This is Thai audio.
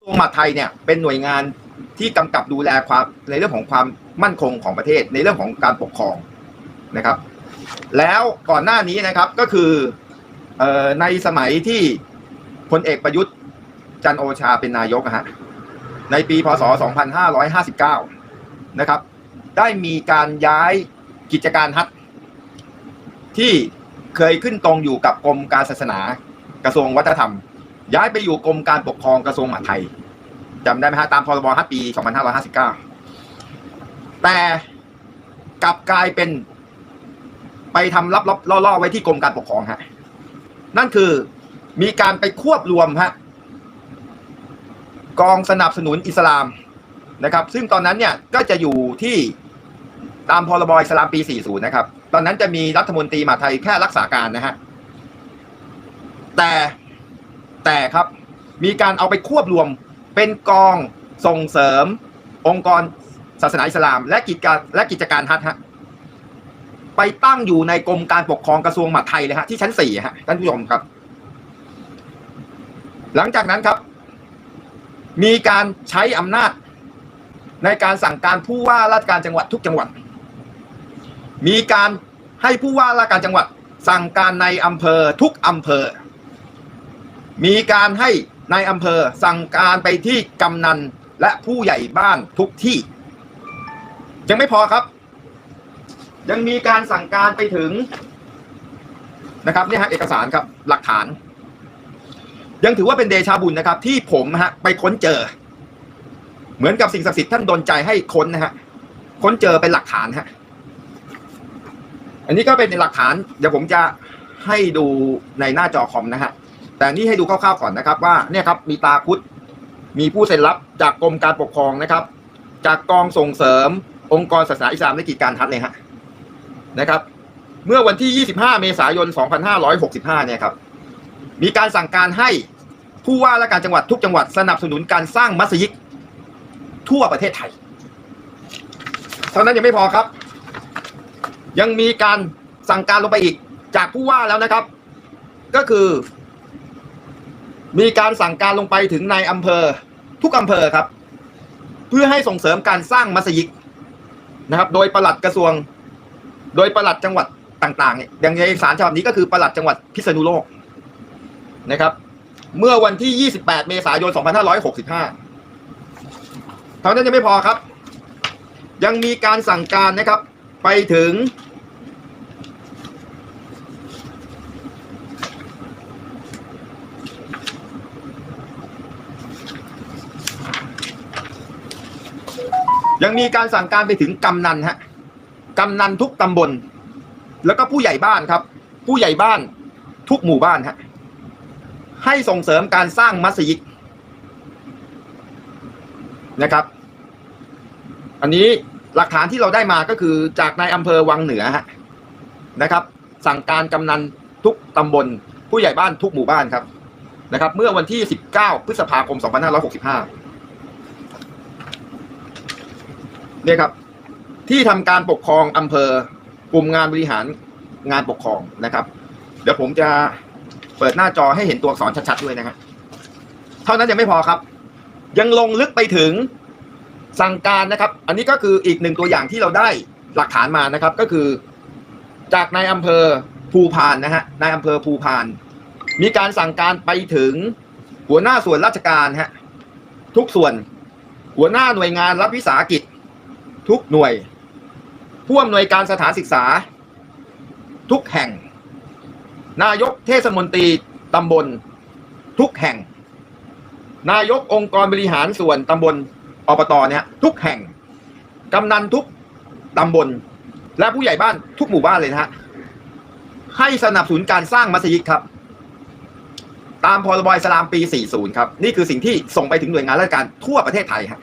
กระทรวงมหาดไทยเนี่ยเป็นหน่วยงานที่กำกับดูแลความในเรื่องของความมั่นคงของประเทศในเรื่องของการปกครองนะครับ แล้วก่อนหน้านี้นะครับก็คือเอ่อในสมัยที่พลเอกประยุทธ์จันทร์โอชาเป็นนายกอะฮะในปีพศ 2559 นะครับ ได้มีการย้ายกิจการฮัทที่เคยขึ้นตรงอยู่กับกรมการศาสนากระทรวงวัฒนธรรม ย้ายไปอยู่กรมการปกครองกระทรวงมหาดไทยจำได้ไหมฮะตามพรบฮัทปี 2559 แต่กลับกลายเป็น ไปทำลับๆล่อๆไว้ที่กรมการปกครองฮะนั่นคือมีการไปควบรวมฮะกองสนับสนุนอิสลามนะครับ ซึ่งตอนนั้นเนี่ยก็จะอยู่ที่ตามพรบอิสลามปี 40 นะครับ ตอนนั้นจะมีรัฐมนตรีมหาดไทยแค่รักษาการนะฮะแต่ แต่ครับ มีการเอาไปควบรวมเป็นกองส่งเสริม องค์กรศาสนาอิสลาม และกิจการและกิจการฮัทฮะไปตั้งอยู่ในกรมการปกครองกระทรวงมหาดไทยเลยฮะที่ชั้นสี่ฮะท่านผู้ชมครับ หลังจากนั้นครับ มีการใช้อำนาจในการสั่งการผู้ว่าราชการจังหวัดทุกจังหวัด มีการให้ผู้ว่าราชการจังหวัด สั่งการในอำเภอทุกอำเภอ มีการให้ในายอำเภอสั่งการไปที่กำนันและผู้ใหญ่บ้านทุกที่ ยังไม่พอครับ ยังมีการสั่งการไปถึงนะครับนี่ฮะเอกสารครับหลักฐาน ยังถือว่าเป็นเดชาบุญนะครับ ที่ผมฮะไปค้นเจอ เหมือนกับสิ่งศักดิ์สิทธิ์ท่านดลใจให้ค้นนะฮะค้นเจอเป็นหลักฐานฮะอันนี้ก็เป็นหลักฐาน เดี๋ยวผมจะให้ดูในหน้าจอคอมนะฮะ แต่นี่ให้ดูคร่าวๆก่อนนะครับว่าเนี่ยครับมีตาคุดมีผู้เซ็นรับจากกรมการปกครองนะครับ จากกองส่งเสริม องค์กรศาสนาอิสลามและกิจการทัศน์เลยฮะนะครับ เมื่อวันที่ 25 เมษายน 2565 เนี่ยครับ มีการสั่งการให้ผู้ว่าราชการจังหวัดทุกจังหวัดสนับสนุนการสร้างมัสยิดทั่วประเทศไทย เท่านั้นยังไม่พอครับ ยังมีการสั่งการลงไปอีกจากผู้ว่าแล้วนะครับ ก็คือ มีการสั่งการลงไปถึงในอำเภอทุกอำเภอครับ เพื่อให้ส่งเสริมการสร้างมัสยิดนะครับ โดยประหลัดกระทรวง โดยประหลัดจังหวัดต่างๆเนี่ยอย่างในสารฉบับนี้ก็คือประหลัดจังหวัดพิษณุโลกนะครับ เมื่อวันที่ 28 เมษายน 2565เท่านั้นยังไม่พอครับ ยังมีการสั่งการนะครับ ไปถึง ยังมีการสั่งการไปถึงกำนันฮะกำนันทุกตำบล แล้วก็ผู้ใหญ่บ้านครับ ผู้ใหญ่บ้านทุกหมู่บ้านฮะให้ส่งเสริมการสร้างมัสยิดนะครับ อันนี้หลักฐานที่เราได้มาก็คือจากนายอำเภอวังเหนือฮะนะครับ สั่งการกำนันทุกตำบล ผู้ใหญ่บ้านทุกหมู่บ้านครับนะครับ เมื่อวันที่ 19 พฤษภาคม 2565 เนี่ยครับ ที่ทำการปกครองอำเภอกลุ่มงานบริหารงานปกครองนะครับ เดี๋ยวผมจะเปิดหน้าจอให้เห็นตัวอักษรชัดๆด้วยนะฮะเท่านั้นยังไม่พอครับ ยังลงลึกไปถึงสั่งการนะครับ อันนี้ก็คืออีกหนึ่งตัวอย่างที่เราได้หลักฐานมานะครับ ก็คือ จากนายอำเภอภูพานนะฮะนายอำเภอภูพาน มีการสั่งการไปถึงหัวหน้าส่วนราชการฮะทุกส่วน หัวหน้าหน่วยงานรัฐวิสาหกิจ ทุกหน่วย ผู้อำนวยการสถานศึกษา ทุกแห่ง นายกเทศมนตรีตำบล ทุกแห่ง นายกองค์กรบริหารส่วนตำบลอบตเนี่ยทุกแห่ง กำนันทุกตำบล และผู้ใหญ่บ้านทุกหมู่บ้านเลยนะฮะให้สนับสนุนการสร้างมัสยิดครับ ตามพรบอิสลามปี 40 ครับ นี่คือสิ่งที่ส่งไปถึงหน่วยงานราชการทั่วประเทศไทยฮะ